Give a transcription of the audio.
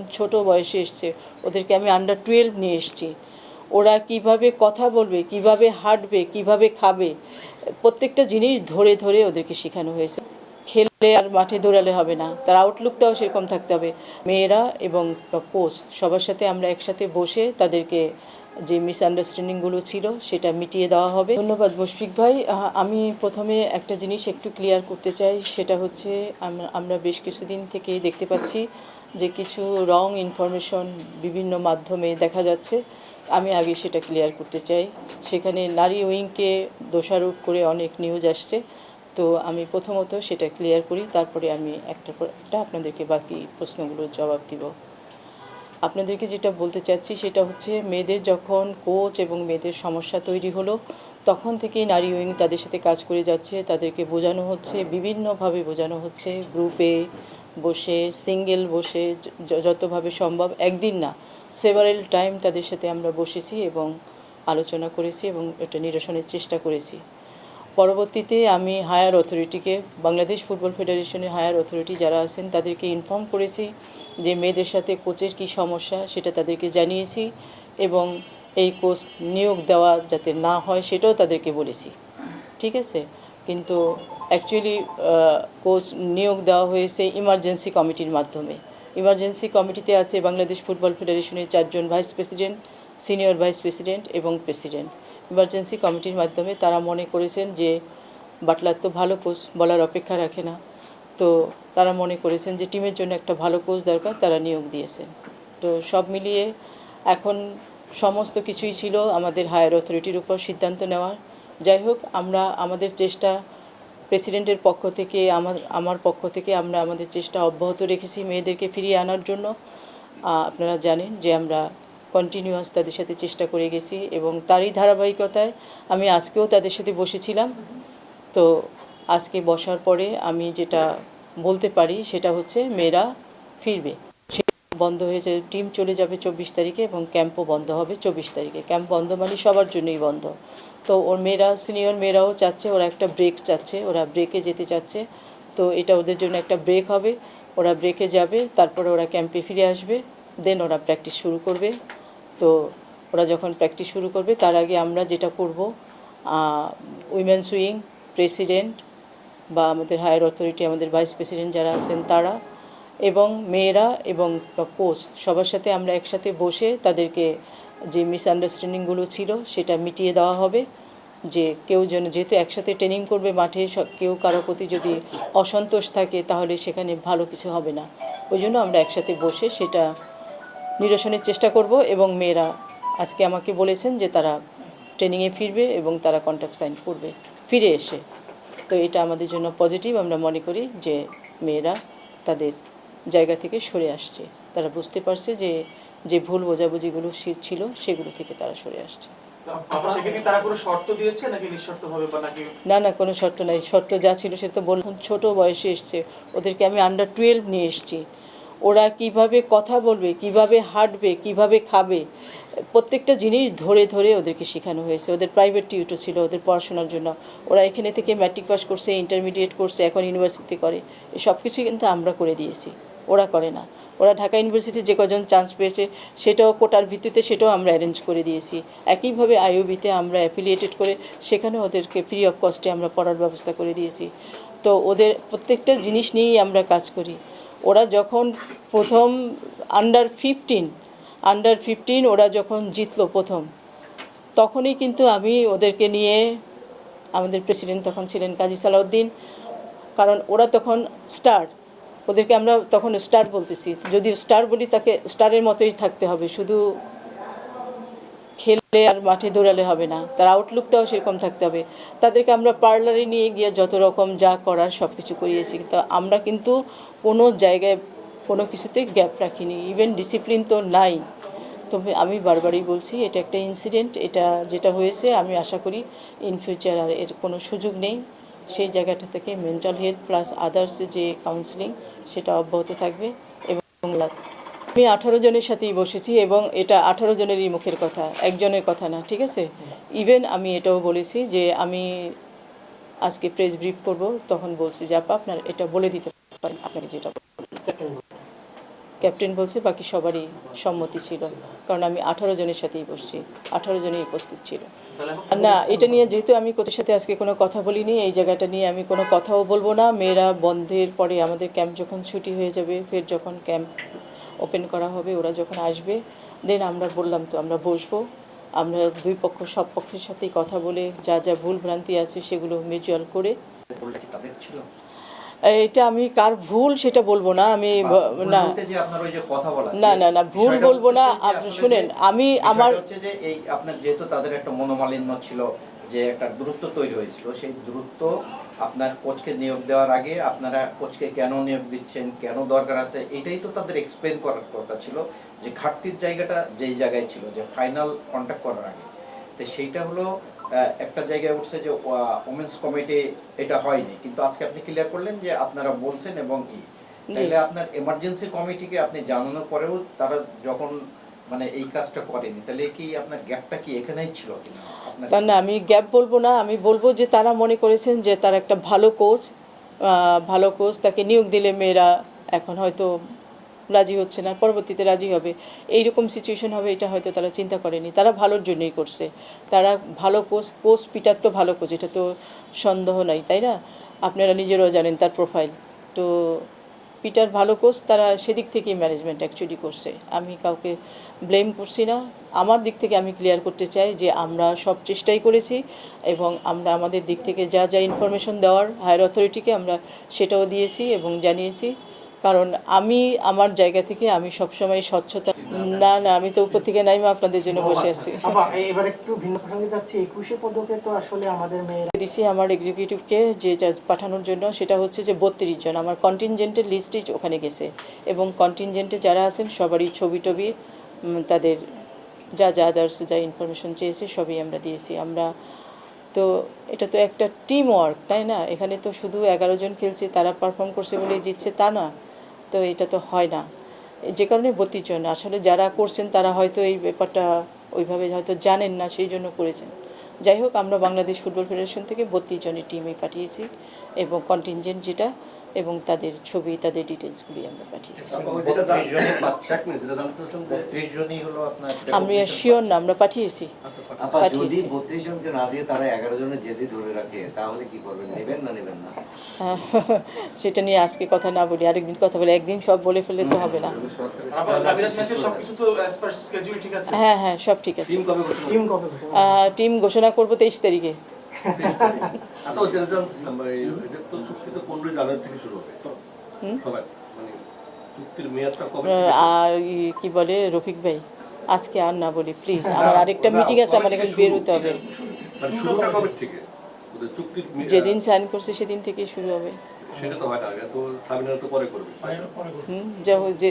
এখন ছোট বয়সে এসছে। ওদেরকে আমি আন্ডার টুয়েলভ নিয়ে এসেছি। ওরা কীভাবে কথা বলবে, কীভাবে হাঁটবে, কীভাবে খাবে, প্রত্যেকটা জিনিস ধরে ধরে ওদেরকে শেখানো হয়েছে। খেললে আর মাঠে দৌড়ালে হবে না। তার আউটলুকটাও সেরকম থাকতে হবে। মেয়েরা এবং কোচ সবার সাথে আমরা একসাথে বসে তাদেরকে যে মিসআন্ডারস্ট্যান্ডিংগুলো ছিল সেটা মিটিয়ে দেওয়া হবে। ধন্যবাদ মুশফিক ভাই। আমি প্রথমে একটা জিনিস একটু ক্লিয়ার করতে চাই। সেটা হচ্ছে আমরা বেশ কিছুদিন থেকে দেখতে পাচ্ছি যে কিছু রং ইনফরমেশন বিভিন্ন মাধ্যমে দেখা যাচ্ছে, আমি আগে সেটা ক্লিয়ার করতে চাই। সেখানে নারী উইংকে দোষারোপ করে অনেক নিউজ আসছে, তো আমি প্রথমত সেটা ক্লিয়ার করি, তারপরে আমি একটা পর একটা আপনাদেরকে বাকি প্রশ্নগুলোর জবাব দিব। আপনাদেরকে যেটা বলতে চাচ্ছি সেটা হচ্ছে, মেয়েদের যখন কোচ এবং মেয়েদের সমস্যা তৈরি হলো, তখন থেকেই নারী উইং তাদের সাথে কাজ করে যাচ্ছে, তাদেরকে বোঝানো হচ্ছে, বিভিন্নভাবে বোঝানো হচ্ছে গ্রুপে বসে সিঙ্গেল বসে যতভাবে সম্ভব, একদিন না সেভারেল টাইম তাদের সাথে আমরা বসেছি এবং আলোচনা করেছি এবং এটা নিরসনের চেষ্টা করেছি। পরবর্তীতে আমি হায়ার অথরিটিকে বাংলাদেশ ফুটবল ফেডারেশনের হায়ার অথরিটি যারা আছেন, তাদেরকে ইনফর্ম করেছি যে মেয়েদের সাথে কোচের কী সমস্যা, সেটা তাদেরকে জানিয়েছি এবং এই কোচ নিয়োগ দেওয়া যাতে না হয়, সেটাও তাদেরকে বলেছি। ঠিক আছে? কিন্তু অ্যাকচুয়ালি কোচ নিয়োগ দেওয়া হয়েছে ইমার্জেন্সি কমিটির মাধ্যমে। ইমার্জেন্সি কমিটিতে আছে বাংলাদেশ ফুটবল ফেডারেশনের চারজন vice president senior vice president এবং প্রেসিডেন্ট ইমার্জেন্সি কমিটির মাধ্যমে তারা মনে করেছেন যে বাটলার তো ভালো কোচ বলার অপেক্ষা রাখে না। তো তারা মনে করেছেন যে টিমের জন্য একটা ভালো কোচ দরকার, তারা নিয়োগ দিয়েছেন। তো সব মিলিয়ে এখন সমস্ত কিছুই ছিল আমাদের হায়ার অথরিটির উপর সিদ্ধান্ত নেওয়ার। যাই হোক, আমরা আমাদের চেষ্টা প্রেসিডেন্টের পক্ষ থেকে, আমার আমার পক্ষ থেকে আমরা আমাদের চেষ্টা অব্যাহত রেখেছি মেয়েদেরকে ফিরিয়ে আনার জন্য। আপনারা জানেন যে আমরা কন্টিনিউয়াস তাদের সাথে চেষ্টা করে গেছি এবং তারই ধারাবাহিকতায় আমি আজকেও তাদের সাথে বসেছিলাম। তো আজকে বসার পরে আমি যেটা বলতে পারি সেটা হচ্ছে, মেয়েরা ফিরবে। বন্ধ হয়ে যাবে টিম চলে যাবে চব্বিশ তারিখে এবং ক্যাম্পও বন্ধ হবে চব্বিশ তারিখে। ক্যাম্প বন্ধ মানে সবার জন্যই বন্ধ। তো ওর মেয়েরা, সিনিয়র মেয়েরাও চাচ্ছে, ওরা একটা ব্রেক চাচ্ছে, ওরা ব্রেকে যেতে চাচ্ছে। তো এটা ওদের জন্য একটা ব্রেক হবে। ওরা ব্রেকে যাবে, তারপরে ওরা ক্যাম্পে ফিরে আসবে দেন ওরা প্র্যাকটিস শুরু করবে। তো ওরা যখন প্র্যাকটিস শুরু করবে, তার আগে আমরা যেটা করব উইমেন সুইং প্রেসিডেন্ট বা আমাদের হায়ার অথরিটি আমাদের ভাইস প্রেসিডেন্ট যারা আছেন, তারা এবং মেয়েরা এবং কোচ সবার সাথে আমরা একসাথে বসে তাদেরকে যে মিসআন্ডারস্ট্যান্ডিংগুলো ছিল সেটা মিটিয়ে দেওয়া হবে, যে কেউ যেন যেহেতু একসাথে ট্রেনিং করবে মাঠে কেউ কারও প্রতি যদি অসন্তোষ থাকে তাহলে সেখানে ভালো কিছু হবে না। ওই জন্য আমরা একসাথে বসে সেটা নিরসনের চেষ্টা করব এবং মেয়েরা আজকে আমাকে বলেছেন যে তারা ট্রেনিংয়ে ফিরবে এবং তারা কন্ট্রাক্ট সাইন করবে, ফিরে এসে। তো এটা আমাদের জন্য পজিটিভ আমরা মনে করি যে মেয়েরা তাদের জায়গা থেকে সরে আসছে। তারা বুঝতে পারছে যে যে ভুল বোঝাবুঝিগুলো ছিল সেগুলো থেকে তারা সরে আসছে। তারা কোনো শর্ত দিয়েছে নাকি নিঃশর্ত হবে বা নাকি? না না কোনো শর্ত নাই। শর্ত যা ছিল সে তো বলুন ছোট বয়সে এসছে। ওদেরকে আমি আন্ডার টুয়েলভ নিয়ে এসেছি। ওরা কীভাবে কথা বলবে, কীভাবে হাঁটবে, কীভাবে খাবে, প্রত্যেকটা জিনিস ধরে ধরে ওদেরকে শেখানো হয়েছে। ওদের প্রাইভেট টিউটর ছিল, ওদের পড়াশোনার জন্য। ওরা এখানে থেকে ম্যাট্রিক পাস করছে ইন্টারমিডিয়েট করছে, এখন ইউনিভার্সিটি করে। সব কিছুই কিন্তু আমরা করে দিয়েছি। ওরা করে না। ওরা ঢাকা ইউনিভার্সিটি যে কজন চান্স পেয়েছে, সেটাও কোটার ভিত্তিতে সেটাও আমরা অ্যারেঞ্জ করে দিয়েছি। একইভাবে আইওবিতে আমরা অ্যাফিলিয়েটেড করে সেখানে ওদেরকে ফ্রি অফ কস্টে আমরা পড়ার ব্যবস্থা করে দিয়েছি। তো ওদের প্রত্যেকটা জিনিস নিয়েই আমরা কাজ করি। ওরা যখন প্রথম আন্ডার ফিফটিন আন্ডার ফিফটিন ওরা যখন জিতলো প্রথম, তখনই কিন্তু আমি ওদেরকে নিয়ে, আমাদের প্রেসিডেন্ট তখন ছিলেন কাজী সালাউদ্দিন, কারণ ওরা তখন স্টার ওদেরকে আমরা তখন স্টার বলতেছি যদি স্টার বলি তাকে স্টারের মতোই থাকতে হবে, শুধু খেললে আর মাঠে দৌড়ালে হবে না। তার আউটলুকটাও সেরকম থাকতে হবে। তাদেরকে আমরা পার্লারে নিয়ে গিয়ে যত রকম যা করার সব কিছু করিয়েছি। তো আমরা কিন্তু কোনো জায়গায় কোনো কিছুতে গ্যাপ রাখিনি। ইভেন ডিসিপ্লিন তো নাই। তবে আমি বারবারই বলছি, এটা একটা ইনসিডেন্ট এটা যেটা হয়েছে, আমি আশা করি ইন ফিউচার আর এর কোনো সুযোগ নেই। সেই জায়গাটা থেকে মেন্টাল হেলথ প্লাস আদার্স যে কাউন্সিলিং সেটা অব্যাহত থাকবে এবং আমি আঠারো জনের সাথেই বসেছি এবং এটা আঠারো জনেরই মুখের কথা, একজনের কথা না, ঠিক আছে? ইভেন আমি এটাও বলেছি যে আমি আজকে প্রেস ব্রিফ করব, তখন বলছি যে, আপা, আপনার এটা বলে দিতে পারেন, আপনাকে যেটা ক্যাপ্টেন বলছে, বাকি সবারই সম্মতি ছিল, কারণ আমি আঠারো জনের সাথেই বসছি, আঠারো জনই উপস্থিত ছিল। না, এটা নিয়ে যেহেতু আমি কোচের সাথে আজকে কোনো কথা বলিনি, এই জায়গাটা নিয়ে আমি কোনো কথাও বলব না। মেয়েরা বন্ধের পরে আমাদের ক্যাম্প যখন ছুটি হয়ে যাবে, ফের যখন ক্যাম্প ওপেন করা হবে ওরা যখন আসবে দেন আমরা বললাম তো আমরা বসবো। আমরা দুই পক্ষ সব পক্ষের সাথেই কথা বলে যা যা ভুল ভ্রান্তি আছে সেগুলো মিউচুয়াল করে। এটা আমি কার ভুল সেটা বলব না আমি না। না, না, না, ভুল বলব না। আপনি শুনেন, আমি আমার- হচ্ছে যে এই আপনার যেহেতু তাদের একটা মনোমালিন্য ছিল যে একটা দূরত্ব তৈরি হয়েছিল সেই দূরত্ব আপনার কোচকে নিয়োগ দেওয়ার আগে আপনারা কোচকে কেন নিয়োগ দিচ্ছেন কেন দরকার আছে এটাই তো তাদের এক্সপ্লেন করার কথা ছিল যে ঘাটতির জায়গাটা যেই জায়গায় ছিল যে ফাইনাল কন্ট্যাক্ট করার আগে। তো সেইটা হলো একটা জায়গায় উঠছে যে ওমেন্স কমিটি এটা হয়নি। কিন্তু আজকে আপনি ক্লিয়ার করলেন যে আপনারা বলছেন এবং ই। তাহলে আপনার এমার্জেন্সি কমিটিকে আপনি জানানোর পরেও তারা যখন মানে এই কাজটা করেনি, তাহলে কি আপনার গ্যাপটা কি এখানেই ছিল তা না আমি গ্যাপ বলব না, আমি বলব যে তারা মনে করেছেন যে তার একটা ভালো কোচ ভালো কোচ তাকে নিয়োগ দিলে মেয়েরা এখন হয়তো রাজি হচ্ছে না, পরবর্তীতে রাজি হবে। এইরকম সিচুয়েশন হবে, এটা হয়তো তারা চিন্তা করেনি। তারা ভালোর জন্যই করছে। তারা ভালো কোচ কোচ পিটার তো ভালো কোচ এটা তো সন্দেহ নাই, তাই না? আপনারা নিজেরাও জানেন তার প্রোফাইল তো পিটার ভালো কোচ, তারা সেদিক থেকেই ম্যানেজমেন্ট অ্যাকচুয়ালি করছে। আমি কাউকে ব্লেম করছি না। আমার দিক থেকে আমি ক্লিয়ার করতে চাই যে আমরা সব চেষ্টাই করেছি এবং আমরা আমাদের দিক থেকে যা যা ইনফরমেশন দেওয়ার হায়ার অথরিটিকে আমরা সেটাও দিয়েছি এবং জানিয়েছি। কারণ আমি আমার জায়গা থেকে আমি সবসময় স্বচ্ছতা না না আমি তো উপর থেকে নাইমা আপনাদের জন্য বসে আছি। এবার একটু ভিন্ন প্রসঙ্গে যাচ্ছি। একুশে পদকে তো আসলে আমাদের মেয়েরা দিছি আমার এক্সিকিউটিভকে যে পাঠানোর জন্য সেটা হচ্ছে যে বত্রিশ জন। আমার কন্টিনজেন্টের লিস্টই ওখানে গেছে। এবং কন্টিনজেন্টে যারা আছেন সবারই ছবি টবি তাদের যা যা আদার্স যা ইনফরমেশন চেয়েছে সবই আমরা দিয়েছি। আমরা তো এটা তো একটা টিম ওয়ার্ক তাই না? এখানে তো শুধু এগারো জন খেলছে তারা পারফর্ম করছে বলে জিতছে তা না। তো এটা তো হয় না। যে কারণে বত্রিশ জন্য। আসলে যারা করছেন, তারা হয়তো এই ব্যাপারটা ওইভাবে হয়তো জানেন না, সেই জন্য করেছেন। যাই হোক, আমরা বাংলাদেশ ফুটবল ফেডারেশন থেকে বত্রিশ জনের টিমে পাঠিয়েছি এবং কন্টিনজেন্ট যেটা এবং তাদের ছবি তাদের ডিটেলসগুলি আমরা পাঠিয়েছি। আমি শিওর না আমরা পাঠিয়েছি। আপা যদি পাঠিয়েছি। বত্রিশ জনকে না দিয়ে তারা এগারো জনের জেদি ধরে রাখে তাহলে কি করবেন? নেবেন না নেবেন না? সেটা নিয়ে আজকে কথা না বলি আরেকদিন কথা বলি একদিন সব বলে ফেলে তো হবে না। হ্যাঁ হ্যাঁ সব ঠিক আছে। টিম কবে ঘোষণা টিম কবে ঘোষণা আহ, টিম ঘোষণা করব তেইশ তারিখে। আচ্ছা জানছিলাম ভাই, এটা তো চুক্তি তো পনেরোই জানুয়ারি থেকে শুরু হবে। সবাই মানে চুক্তির মেয়াদটা কবে? আর কি বলে রফিক ভাই? আজকে আর না বলি প্লিজ আমার আরেকটা মিটিং আছে আমার এখন বের হতে হবে। মানে শুরুটা কবে থেকে? ওদের চুক্তির মে- যেদিন সাইন করছে সেদিন থেকেই শুরু হবে। সেটা তো হয় না আগে তো সাবিনারা তো পরে করবে। হুম যে